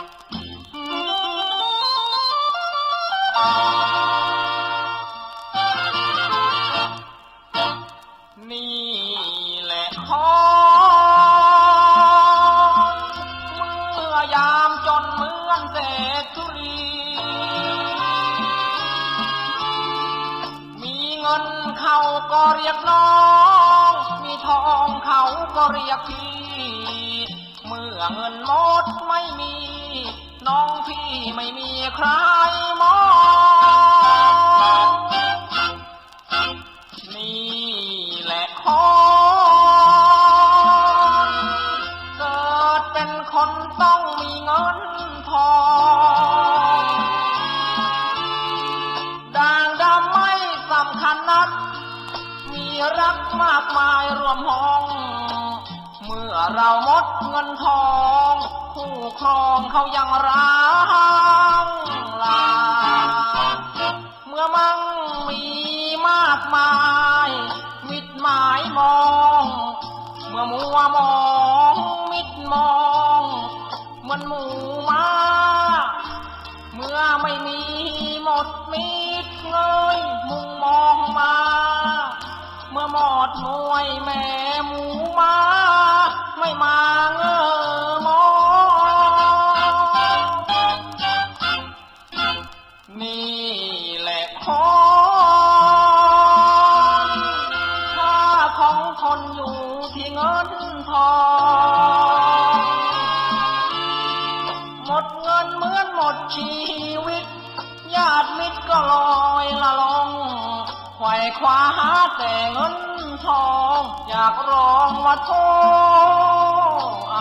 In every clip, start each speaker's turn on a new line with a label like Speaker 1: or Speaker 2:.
Speaker 1: นี่แหละท้อเมื่อยามจนเหมือนเศษฐีมีเงินเขาก็เรียกน้อง มีทองเขาก็เรียกพี่ เมื่อเงินหมดไม่มี น้องพี่ไม่มีใครมอง นี่แหละคนเกิดเป็นคนต้องมีเงินทองด่างดำไม่สำคัญนัก มีรักมากมายรวมห้อง เมื่อเราหมดเงินทอง ผู้ครองเขายังร้างลา เมื่อมั่งมีมากมายมิดหมายมอง เมื่อมัวมองมิดมองเหมันหมูมาเมื่อไม่มีหมดมิดเงยมุงมองมา เมื่อหมดมวยาติมิตรก็ลอยละลองไขว่คว้าหาแต่เงินทอง อยากร้องว่าโทไอ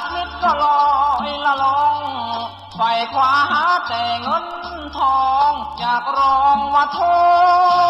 Speaker 1: ญาติมิตรก็ลอยละลองไฟคว้าหาแต่เงินทองอยากร้องว่าโทษ